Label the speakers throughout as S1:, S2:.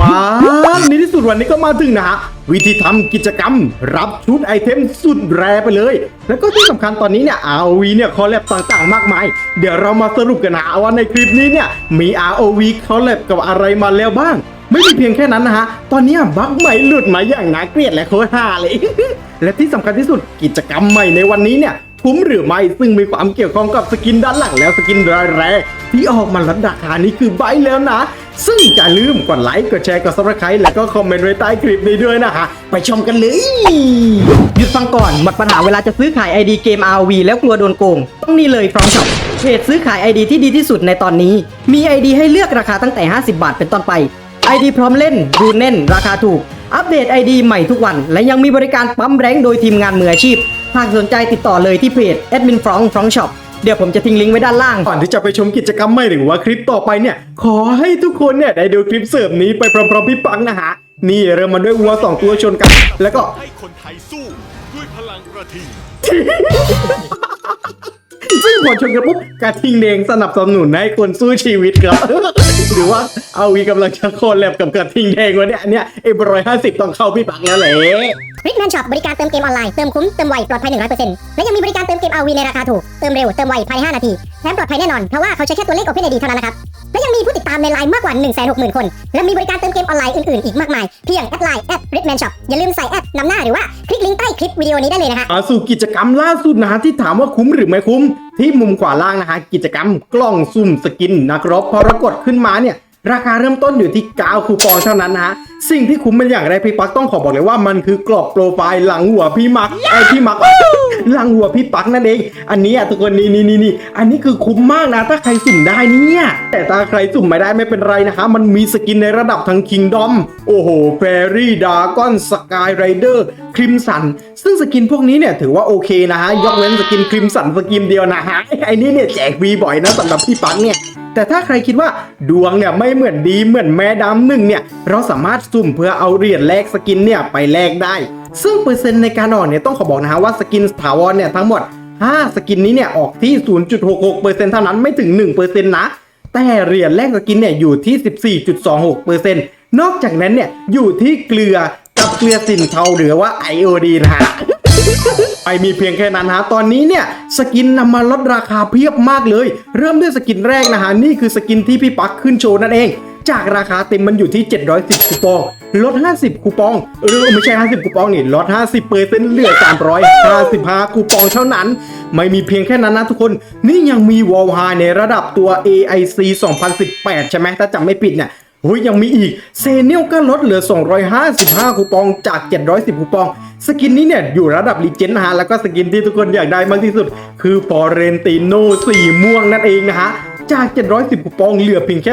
S1: ว้าวในที่สุดวันนี้ก็มาถึงนะฮะ วิธีทำกิจกรรม รับชุดไอเทมสุดแรไปเลย แล้วก็ที่สำคัญตอนนี้เนี่ย ROV เนี่ยคอลแลบต่างๆ มากมาย เดี๋ยวเรามาสรุปกันนะว่าในคลิปนี้เนี่ย มี ROV คอลแลบกับอะไรมาแล้วบ้าง ไม่มีเพียงแค่นั้นนะฮะ ตอนนี้บั๊กใหม่หลุดมาอย่างน่าเกลียดและโคตรฮาเลย และที่สำคัญที่สุดกิจกรรมใหม่ในวันนี้เนี่ย คุ้มหรือไม่ ซึ่งมีความเกี่ยวข้องกับสกินด้านหลังแล้วสกินรายแรกที่ออกมาลดราคานี้คือใบแล้วนะ ซึ่งอย่าลืมกดไลค์ กดแชร์ กดซับสไครต์แล้วก็คอมเมนต์ไว้ใต้คลิปนี้ด้วยนะฮะ ไปชมกันเลย
S2: หยุดฟังก่อน หมดปัญหาเวลาจะซื้อขาย ID เกม RV แล้วกลัวโดนโกง ต้องนี่เลย From Shop เพจซื้อขาย ID ที่ดีที่สุดในตอนนี้ มี ID ให้เลือกราคาตั้งแต่ 50 บาทเป็นต้นไป ID พร้อมเล่นรูนเน่น ราคาถูก อัปเดต ID ใหม่ทุกวัน และยังมีบริการปั๊มแรงค์โดยทีมงานมืออาชีพ หากสนใจติดต่อเลยที่เพจ Admin From From Shop เดี๋ยวผมจะทิ้งลิงก์ไว้ด้านล่าง
S1: ก่อนที่จะไปชมกิจกรรมใหม่หรือว่าคลิปต่อไปเนี่ย ขอให้ทุกคนเนี่ยได้ดูคลิปเสริมนี้ไปพร้อมๆพี่ปังนะฮะ นี่เริ่มมาด้วยวัวสองตัวชนกัน แล้วก็
S3: ให้คนไทยสู้ด้วยพลังกระทิง
S1: ซึ่งพอชนกันปุ๊บกระทิงแดงสนับสนุนให้คนสู้ชีวิตครับ หรือว่าเอาวีกำลังจะโคนแลบกับกระทิงแดงวะเนี่ยอันเนี้ยเอ็มร้อยห้าสิบต้องเข้าพี่ปักแล้วแหละ
S4: ริกแมนช็อปบริการเติมเกมออนไลน์ เติมคุ้ม เติมไว ปลอดภัย 100%และยังมีบริการเติมเกมอาวีในราคาถูก เติมเร็ว เติมไวภายใน5นาทีแถมปลอดภัยแน่นอน เพราะว่าเขาใช้แค่ตัวเลข OpenID เท่านั้นนะครับ และยังมีผู้ติดตามในไลน์มากกว่า 160,000 คน และมีบริการเติมเกมออนไลน์อื่นๆ อีกมากมาย เพียงแอดไลน์แอดริทแมนช็อปอย่าลืมใส่แอดนำหน้าหรือว่า คลิกลิงก์ใต้คลิปวิดีโอนี้ได้เลยนะคะ
S1: มาสู่กิจกรรมล่าสุดนะฮะที่ถามว่าคุ้มหรือไม่คุ้ม ที่มุมขวาล่างนะฮะกิจกรรมกล้องซุ่มสกินนักรบพอรากฏขึ้นมาเนี่ย ราคาเริ่มต้นอยู่ที่9คูปองเท่านั้นนะฮะ สิ่งที่คุ้มเป็นอย่างไรพี่ปักต้องขอบอกเลยว่ามันคือกรอบโปรไฟล์หลังหัวพี่มักไอยพี่มักหลังหัวพี่ปักนั่นเอง อันนี้อะทุกคนนี่นี่นี่นี่อันนี้คือคุ้มมากนะ ถ้าใครสุ่มได้เนี่ย แต่ถ้าใครสุ่มไม่ได้ไม่เป็นไรนะคะ มันมีสกินในระดับทั้งคิงดอม โอ้โหแฟรี่ดากอนสกายไรเดอร์คริมสัน ซึ่งสกินพวกนี้เนี่ยถือว่าโอเคนะฮะ ยกเว้นสกินคริมสันสกินเดียวนะฮะ ไอ้นี่เนี่ยแจกฟรีบ่อยนะสำหรับพี่ปั๊กเนี่ยแต่ถ้าใครคิดว่าดวงเนี่ยไม่เหมือนดีเหมือนแม่ดำหนึ่งเนี่ย เราสามารถสุ่มเพื่อเอาเหรียญแลกสกินเนี่ยไปแลกได้ ซึ่งเปอร์เซ็นต์ในการออกเนี่ยต้องขอบอกนะฮะว่าสกินถาวรเนี่ยทั้งหมด 5 สกินนี้เนี่ยออกที่ 0.66%เท่านั้นไม่ถึง 1%นะ แต่เหรียญแลกสกินเนี่ยอยู่ที่ 14.26%นอกจากนั้นเนี่ยอยู่ที่เกลือ เกลือสินเทาหรือว่าไอโอดีนะฮะไปมีเพียงแค่นั้นฮะ ตอนนี้เนี่ยสกินนำมาลดราคาเพียบมากเลย เริ่มด้วยสกินแรกนะฮะ นี่คือสกินที่พี่ปักขึ้นโชว์นั่นเอง จากราคาเต็มมันอยู่ที่ 710 คูปอง ลด 50 คูปองหรือไม่ใช่ 50 คูปองนี่ ลด 50เปอร์เซ็นต์เหลือ 355 คูปองเท่านั้น ไม่มีเพียงแค่นั้นนะทุกคน นี่ยังมีวอลฮาในระดับตัว AIC 2018 ใช่ไหมถ้าจำไม่ผิดเนี่ย โอ้ยยังมีอีก เซเนียลก็ลดเหลือ 255 คูปองจาก 710 คูปอง สกินนี้เนี่ย อยู่ระดับลีเจนนะฮะ แล้วก็สกินที่ทุกคนอยากได้มากที่สุด คือฟอเรนติโนสีม่วงนั่นเองนะฮะ จาก 710 คูปองเหลือเพียงแค่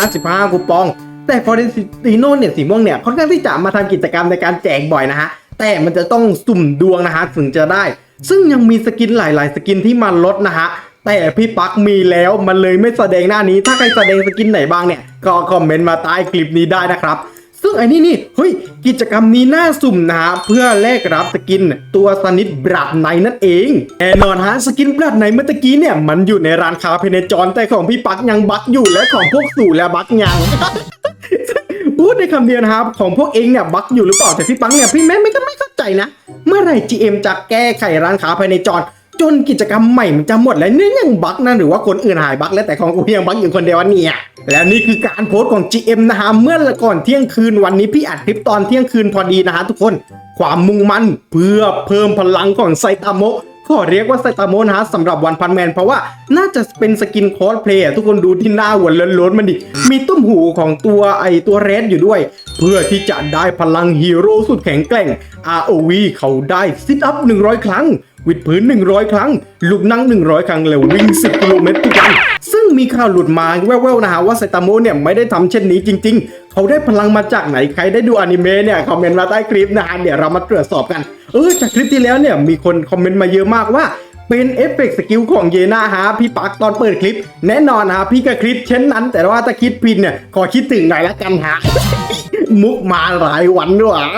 S1: 255 คูปอง แต่ฟอเรนติโนเนี่ยสีม่วงเนี่ยค่อนข้างที่จะมาทำกิจกรรมในการแจกบ่อยนะฮะ แต่มันจะต้องสุ่มดวงนะฮะถึงจะได้ ซึ่งยังมีสกินหลาย ๆ สกินที่มันลดนะฮะ แต่พี่ปักมีแล้วมันเลยไม่แสดงหน้านี้ ถ้าใครแสดงสกินไหนบ้างเนี่ย ก็คอมเมนต์มาใต้คลิปนี้ได้นะครับ ซึ่งไอ้นี่นี่เฮ้ยกิจกรรมนี้น่าสุ่มนะเพื่อแลกรับสกิน ตัวสนิทบรัดในนั่นเองแน่นอนฮะสกินบรัดในเมื่อตะกี้เนี่ยมันอยู่ในร้านค้าเพเนจรแต่ของพี่ปักยังบักอยู่และของพวกสู่และบักยังพูดในคำเดียวนะครับ ของพวกเองเนี่ยบักอยู่หรือเปล่าแต่พี่ปังเนี่ยพี่แม่ไม่ก็ไม่เข้าใจนะ เมื่อไหร่ GM จะแก้ไขร้านค้าภายในจอ จนกิจกรรมใหม่มันจะหมดแล้วเนี่ยังบั๊กนะหรือว่าคนอื่นหายบั๊กแล้วแต่ของกูยังบั๊กอยู่คนเดียวเนี่ยแล้วนี่คือการโพสต์ของ GM นะฮะเมื่อก่อนเที่ยงคืนวันนี้พี่อัดคลิปตอนเที่ยงคืนพอดีนะฮะทุกคน ความมุ่งมั่นเพื่อเพิ่มพลังของไซตามะ ขอเรียกว่าไซตามโมนฮะสำหรับวันพันแมน เพราะว่าน่าจะเป็นสกินคอสเพลย์ทุกคนดูที่หน้าหัวล้นๆมันดิ มีตุ้มหูของตัวไอตัวเรดอยู่ด้วย เพื่อที่จะได้พลังฮีโร่สุดแข็งแกร่ง ROV เขาได้ซิทอัพ 100 ครั้งวิดพื้น 100 ครั้ง ลุกนั่ง 100 ครั้ง แล้ววิ่ง 10 กิโลเมตรทุกวัน ซึ่งมีข่าวหลุดมาแว่วๆนะฮะว่าไซตามโมเนี่ยไม่ได้ทำเช่นนี้จริง ๆ เขาได้พลังมาจากไหนใครได้ดูอนิเมะเนี่ยคอมเมนต์มาใต้คลิปนะฮะเดี๋ยวเรามาตรวจสอบกันเออจากคลิปที่แล้วเนี่ยมีคนคอมเมนต์มาเยอะมากว่าเป็นเอฟเฟกต์สกิลของเยนาฮะพี่ปักตอนเปิดคลิป แน่นอนฮะพี่ก็คิดเช่นนั้น แต่ว่าถ้าคิดผิดเนี่ยขอคิดถึงหน่อยละกันฮะมุกมาหลายวันด้วยอะ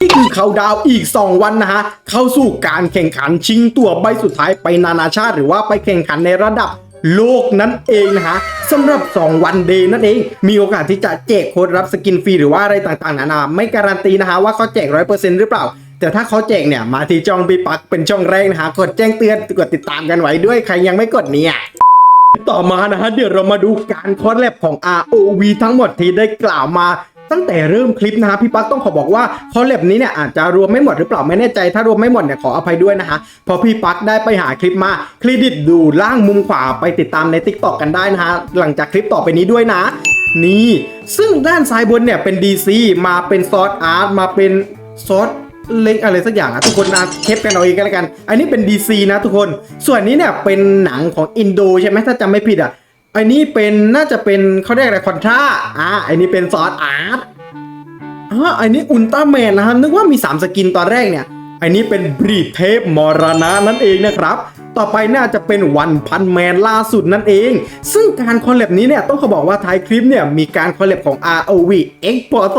S1: นี่คือเขาดาวอีก 2 วันนะฮะ เข้าสู่การแข่งขันชิงตัวใบสุดท้ายไปนานาชาติ หรือว่าไปแข่งขันในระดับ โลกนั่นเองนะฮะสำหรับ 2 วันเดย์นั่นเอง มีโอกาสที่จะแจกโค้ดรับสกินฟรีหรือว่าอะไรต่างๆนานาไม่การันตีนะฮะว่าเขาแจกร้อยเปอร์เซ็นต์หรือเปล่าแต่ถ้าเขาแจกเนี่ยมาที่ช่องพี่ปักเป็นช่องแรกนะฮะกดแจ้งเตือนกดติดตามกันไว้ด้วยใครยังไม่กดเนี่ยต่อมานะฮะเดี๋ยวเรามาดูการคอลแลบของ ROV ทั้งหมดที่ได้กล่าวมา ตั้งแต่เริ่มคลิปนะฮะพี่ปั๊กต้องขอบอกว่าคอลแลบนี้เนี่ยอาจจะรวมไม่หมดหรือเปล่าไม่แน่ใจ ถ้ารวมไม่หมดเนี่ยขออภัยด้วยนะฮะพอพี่ปั๊กได้ไปหาคลิปมาเครดิตดูล่างมุมขวาไปติดตามใน t ิ k t o k กันได้นะฮะหลังจากคลิปต่อไปนี้ด้วยนะ นี่ซึ่งด้านซ้ายบนเนี่ยเป็น DC มาเป็นซอสอาร์ตมาเป็นซอสเล็กอะไรสักอย่างอะทุกคนนะเทปกันเอาเองกันแล้วกัน อันนี้เป็น DC นะทุกคน ส่วนนี้เนี่ยเป็นหนังของอินโดใช่ไหมถ้าจำไม่ผิดอะ อันนี้เป็นน่าจะเป็นเขาเรียกอะไรคอนทราอ่าอันนี้เป็นซอสอาร์ตอ่าอันนี้อุลตร้าแมนนะฮะนึกว่ามี 3 สกินตอนแรกเนี่ยอันนี้เป็นบรีเทพมรณะนั่นเองนะครับ ต่อไปน่าจะเป็นวันพันแมนล่าสุดนั่นเอง ซึ่งการคอลแลบนี้เนี่ยต้องเขาบอกว่าท้ายคลิปเนี่ยมีการคอลแลบของ ROV X พศ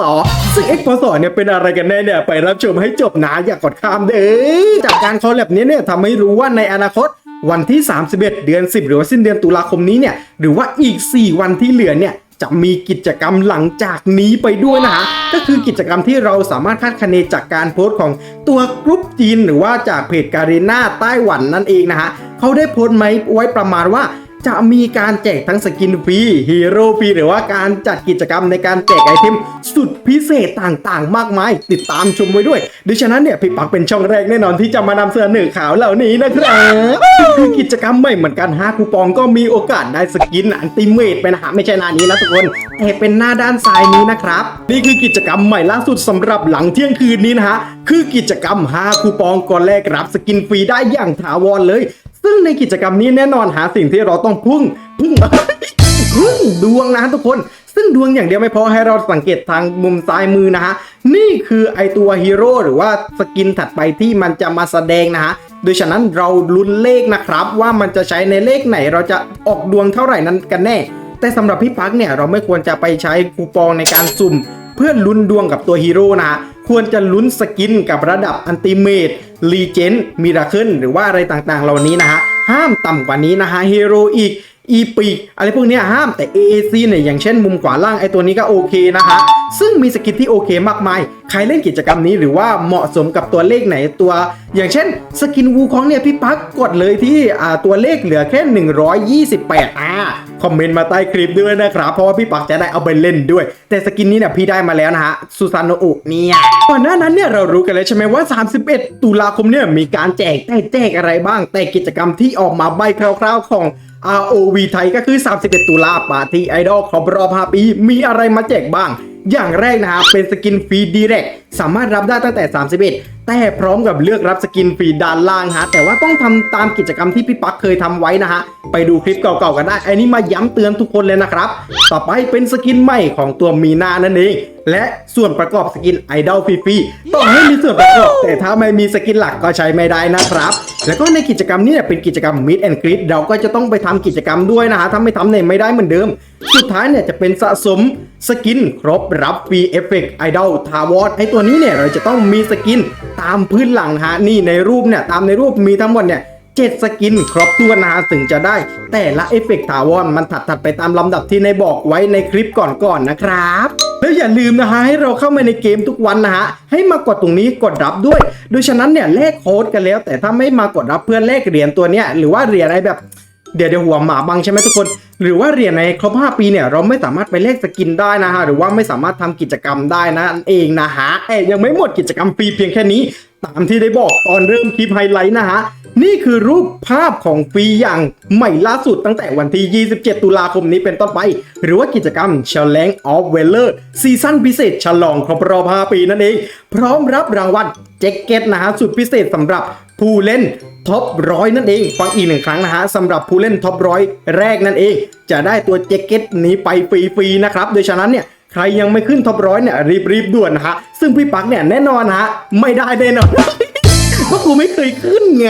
S1: ซึ่ง X พศเนี่ยเป็นอะไรกันแน่เนี่ยไปรับชมให้จบนะอย่ากดข้ามเด้อจากการคอลแลบนี้เนี่ยทำให้รู้ว่าในอนาคต วันที่ 31 เดือน 10 หรือว่าสิ้นเดือนตุลาคมนี้เนี่ยหรือว่าอีก 4 วันที่เหลือเนี่ยจะมีกิจกรรมหลังจากนี้ไปด้วยนะฮะก็คือกิจกรรมที่เราสามารถคาดคะเนจากการโพสต์ของตัวกรุ๊ปจีน หรือว่าจากเพจการีนาไต้หวันนั่นเองนะฮะเขาได้โพสต์ไหมไว้ประมาณว่า จะมีการแจกทั้งสกินฟรีฮีโร่ฟรีหรือว่าการจัดกิจกรรมในการแจกไอเทมสุดพิเศษต่างๆ มากมาย ติดตามชมไว้ด้วยดังนั้นเนี่ยพี่ปักเป็นช่องแรกแน่นอนที่จะมานำเสนอข่าวเหล่านี้นะครับคือกิจกรรมใหม่เหมือนกันฮะคูปองก็มีโอกาสได้สกินอันติเมตไปนะฮะไม่ใช่หน้านี้นะทุกคนแต่เป็นหน้าด้านซ้ายนี้นะครับ นี่คือกิจกรรมใหม่ล่าสุดสำหรับหลังเที่ยงคืนนี้นะฮะคือกิจกรรม5คูปองก่อนแรกรับสกินฟรีได้อย่างถาวรเลย ซึ่งในกิจกรรมนี้แน่นอนหาสิ่งที่เราต้องพึ่งพึ่งพึ่งดวงนะทุกคน ซึ่งดวงอย่างเดียวไม่พอให้เราสังเกตทางมุมซ้ายมือนะฮะ นี่คือไอตัวฮีโร่หรือว่าสกินถัดไปที่มันจะมาแสดงนะฮะโดยฉะนั้นเราลุ้นเลขนะครับว่ามันจะใช้ในเลขไหนเราจะออกดวงเท่าไหร่นั้นกันแน่ แต่สำหรับพี่ปักเนี่ยเราไม่ควรจะไปใช้คูปองในการสุ่ม เพื่อลุ้นดวงกับตัวฮีโร่นะฮะ ควรจะลุ้นสกินกับระดับอันติเมตลีเจนมิราเคิลหรือว่าอะไรต่างๆ เหล่านี้นะฮะ ห้ามต่ำกว่านี้นะฮะฮีโร่อีก อีปีกอะไรพวกนี้ห้ามแต่ AAC เนี่ยอย่างเช่นมุมขวาล่างไอตัวนี้ก็โอเคนะคะ ซึ่งมีสกินที่โอเคมากมาย ใครเล่นกิจกรรมนี้หรือว่าเหมาะสมกับตัวเลขไหนตัว อย่างเช่นสกินวูคองเนี่ยพี่ปักกดเลยที่อ่าตัวเลขเหลือแค่ 128อ่าคอมเมนต์มาใต้คลิปด้วยนะครับ เพราะว่าพี่ปักจะได้เอาไปเล่นด้วย แต่สกินนี้เนี่ยพี่ได้มาแล้วนะฮะซูซานโนอุเนี่ยก่อนหน้านั้นเนี่ยเรารู้กันแล้วใช่ไหมว่า 31 ตุลาคมเนี่ยมีการแจกแต่แจกอะไรบ้าง แต่กิจกรรมที่ออกมาใบคร่าวๆของ ROV ไทยก็คือ 31 ตุลาปาร์ตี้ไอดอลครบรอบ5ปี มีอะไรมาแจกบ้าง อย่างแรกนะฮะเป็นสกินฟรีดีเรก สามารถรับได้ตั้งแต่ 31 แต่พร้อมกับเลือกรับสกินฟรีด้านล่างฮะ แต่ว่าต้องทำตามกิจกรรมที่พี่ปักเคยทำไว้นะฮะ ไปดูคลิปเก่าๆกันได้ อันนี้มาย้ำเตือนทุกคนเลยนะครับ ต่อไปเป็นสกินใหม่ของตัวมีนานั่นเอง และส่วนประกอบสกินไอดอลฟรีๆต้องให้มีส่วนประกอบ แต่ถ้าไม่มีสกินหลักก็ใช้ไม่ได้นะครับ แล้วก็ในกิจกรรมนี้เนี่ยเป็นกิจกรรม Meet and Greet เราก็จะต้องไปทำกิจกรรมด้วยนะฮะถ้าไม่ทำเนี่ยไม่ได้เหมือนเดิม สุดท้ายเนี่ยจะเป็นสะสมสกินครบรับฟรีเอฟเฟกต์ไอดอลทาวอร์ไอตัวนี้เนี่ยเราจะต้องมีสกินตามพื้นหลังฮะนี่ในรูปเนี่ยตามในรูปมีทั้งหมดเนี่ยเจ็ดสกินครบถ้วนนะฮะถึงจะได้ แต่ละเอฟเฟกต์ถาวรมันถัดๆไปตามลำดับที่ในบอกไว้ในคลิปก่อนๆนะครับแล้วอย่าลืมนะฮะให้เราเข้ามาในเกมทุกวันนะฮะให้มากดตรงนี้กดรับด้วย โดยฉะนั้นเนี่ยแลกโค้ดกันแล้ว แต่ถ้าไม่มากดรับเพื่อนแลกเหรียญตัวเนี้ยหรือว่าเหรียญอะไรแบบ เดี๋ยวเดี๋ยวหัวหมาบังใช่ไหมทุกคน หรือว่าเหรียญในครบ 5 ปีเนี่ยเราไม่สามารถไปแลกสกินได้นะฮะหรือว่าไม่สามารถทำกิจกรรมได้นั่นเองนะฮะเอ้ยยังไม่หมดกิจกรรมฟรีเพียงแค่นี้ ตามที่ได้บอกตอนเริ่มคลิปไฮไลท์นะฮะนี่คือรูปภาพของฟรีอย่างใหม่ล่าสุดตั้งแต่วันที่ 27 ตุลาคมนี้เป็นต้นไป หรือว่ากิจกรรม Challenge of w e l l e r ซีซั่นพิเศษฉลองครบรอบ 5 ปีนั่นเอง พร้อมรับรางวัลแจ็คเก็ตนะฮะสุดพิเศษสำหรับ ผู้เล่นท็อปร้อยนั่นเอง ฟังอีกหนึ่งครั้งนะฮะสำหรับผู้เล่นท็อปร้อยแรกนั่นเอง จะได้ตัวแจ็คเก็ตนี้ไปฟรีๆนะครับ โดยฉะนั้นเนี่ยใครยังไม่ขึ้นท็อปร้อยเนี่ยรีบๆด่วนนะฮะซึ่งพี่ปักเนี่ยแน่นอนฮะไม่ได้แน่นอน เพราะกูไม่เคยขึ้นไง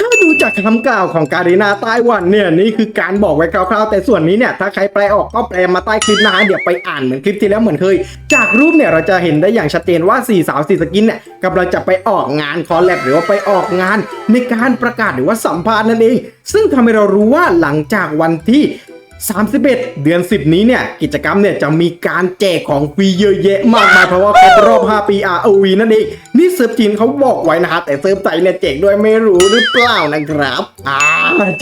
S1: ถ้าดูจากคำกล่าวของการีนาไต้หวันเนี่ยนี่คือการบอกไว้คร่าวๆ แต่ส่วนนี้เนี่ยถ้าใครแปลออกก็แปลมาใต้คลิปนะฮะเดี๋ยวไปอ่านเหมือนคลิปที่แล้วเหมือนเคย จากรูปเนี่ยเราจะเห็นได้อย่างชัดเจนว่าสี่สาวสี่สกินเนี่ยกำลังจะไปออกงานคอลแลบหรือว่าไปออกงานในการประกาศหรือว่าสัมภาษณ์นั่นเอง ซึ่งทำให้เรารู้ว่าหลังจากวันที่31 เดือน 10 นี้เนี่ย กิจกรรมเนี่ยจะมีการแจกของฟรีเยอะแยะมากมายเพราะว่าครบรอบ 5 ปี ROV นั่นเอง นี่เซิร์ฟจีนเขาบอกไว้นะฮะแต่เซิร์ฟไทยเนี่ยแจกด้วยไม่รู้หรือเปล่านะครับอ่า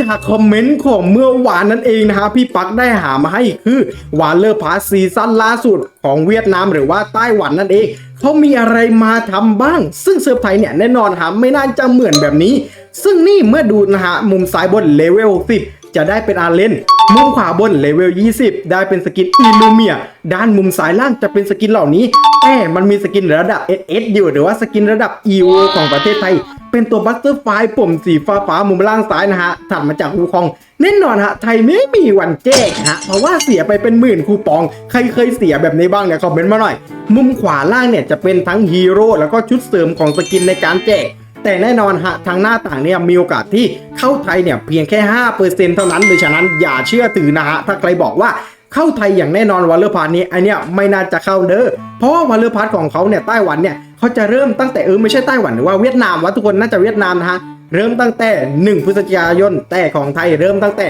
S1: จากคอมเมนต์ของเมื่อวานนั่นเองนะฮะพี่ปักได้หามาให้คือวานเลอร์พาซีซั่นล่าสุดของเวียดนามหรือว่าไต้หวันนั่นเองเขามีอะไรมาทำบ้าง ซึ่งเซิร์ฟไทยเนี่ยแน่นอนหาไม่น่าจะเหมือนแบบนี้ ซึ่งนี่เมื่อดูนะฮะมุมซ้ายบนเลเวล10 จะได้เป็นอาเลนมุมขวาบนเลเวล 20 ได้เป็นสกินอิลูเมีย ด้านมุมซ้ายล่างจะเป็นสกินเหล่านี้แต่มันมีสกินระดับ SS อยู่หรือว่าสกินระดับ EO ของประเทศไทย เป็นตัวบัสเตอร์ไฟปุ่มสีฟ้าฟ้าๆมุมล่างซ้ายนะฮะถัดมาจากคูคองแน่นอนฮะไทยไม่มีวันแจกฮะเพราะว่าเสียไปเป็นหมื่นคูปอง ใครเคยเสียแบบนี้บ้างเนี่ยคอมเมนต์มาหน่อย มุมขวาล่างเนี่ยจะเป็นทั้งฮีโร่แล้วก็ชุดเสริมของสกินในการแจก แต่แน่นอนฮะทางหน้าต่างเนี่ยมีโอกาสที่เข้าไทยเนี่ยเพียงแค่ 5%เท่านั้นโดยฉะนั้นอย่าเชื่อถือนะฮะถ้าใครบอกว่าเข้าไทยอย่างแน่นอนวอลเลอร์พาร์นี้ไอเนี่ยไม่น่าจะเข้าเด้อเพราะว่าวอลเลอร์พาร์ของเขาเนี่ยไต้หวันเนี่ยเขาจะเริ่มตั้งแต่เออไม่ใช่ไต้หวันหรือว่าเวียดนามวะทุกคนน่าจะเวียดนามนะฮะเริ่มตั้งแต่ 1 พฤศจิกายน แต่ของไทยเริ่มตั้งแต่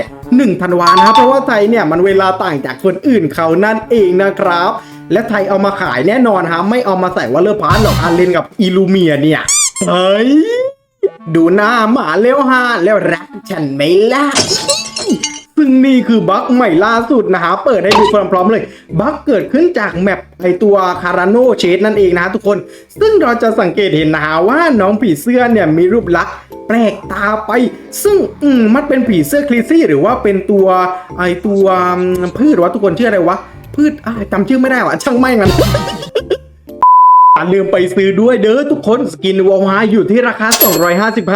S1: 1 ธันวานะครับ เพราะว่าไทยเนี่ยมันเวลาต่างจากคนอื่นเขานั่นเองนะครับ และไทยเอามาขายแน่นอนฮะ ไม่เอามาใส่วอลเลอร์พาร์หรอกอาเลนกับอิลูเมียเนี่ย เฮ้ย ดูหน้าหมาแล้วฮะแล้วรักฉันไหมล่ะ ซึ่งนี่คือบั๊กใหม่ล่าสุดนะฮะ เปิดให้ดูพร้อมๆเลย บั๊กเกิดขึ้นจากแมปไอตัวคาราโนเชดนั่นเองนะะทุกคน ซึ่งเราจะสังเกตเห็นนะฮะว่าน้องผีเสื้อเนี่ยมีรูปลักษณ์แปลกตาไป ซึ่งอืมมันเป็นผีเสื้อคลีซี่ หรือว่าเป็นตัวไอตัวพืชวะทุกคนชื่ออะไรวะ พืชอ่าจำชื่อไม่ได้วะช่างไม่งมัน ลืมไปซื้อด้วยเด้อทุกคนสกินวอลฮาอยู่ที่ราคา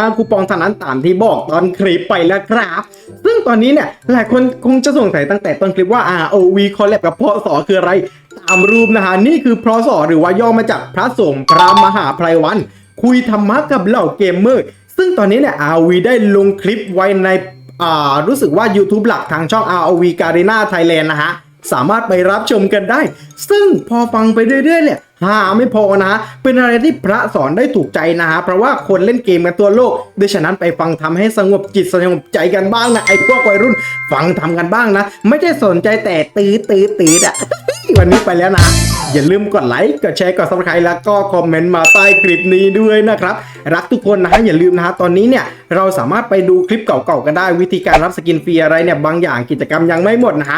S1: 255 คูปองเท่านั้นตามที่บอกตอนคลิปไปแล้วครับ ซึ่งตอนนี้เนี่ย หลายคนคงจะสงสัยตั้งแต่ต้นคลิปว่า ROV คอลแลบกับพอสอคืออะไร ตามรูปนะฮะ นี่คือพอสอหรือว่าย่อมาจากพระสงฆ์พระมหาไพรวัน คุยธรรมะกับเหล่าเกมเมอร์ ซึ่งตอนนี้เนี่ย ROV ได้ลงคลิปไว้ในรู้สึกว่า YouTube หลักทางช่อง ROV Garena Thailand นะฮะ สามารถไปรับชมกันได้ ซึ่งพอฟังไปเรื่อยๆเนี่ยหาไม่พอนะ เป็นอะไรที่พระสอนได้ถูกใจนะฮะ เพราะว่าคนเล่นเกมกันตัวโลกดังฉะนั้นไปฟังทำให้สงบจิตสงบใจกันบ้างนะ ไอ้พวกวัยรุ่น ฟังทำกันบ้างนะ ไม่ใช่สนใจแต่ตื้อตื้อตื้ออะวันนี้ไปแล้วนะ อย่าลืมกดไลค์ กดแชร์ กด subscribe แล้วก็คอมเมนต์มาใต้คลิปนี้ด้วยนะครับ รักทุกคนนะฮะ อย่าลืมนะฮะ ตอนนี้เนี่ยเราสามารถไปดูคลิปเก่าๆกันได้ วิธีการรับสกินฟรีอะไรเนี่ย บางอย่างกิจกรรมยังไม่หมดนะฮะ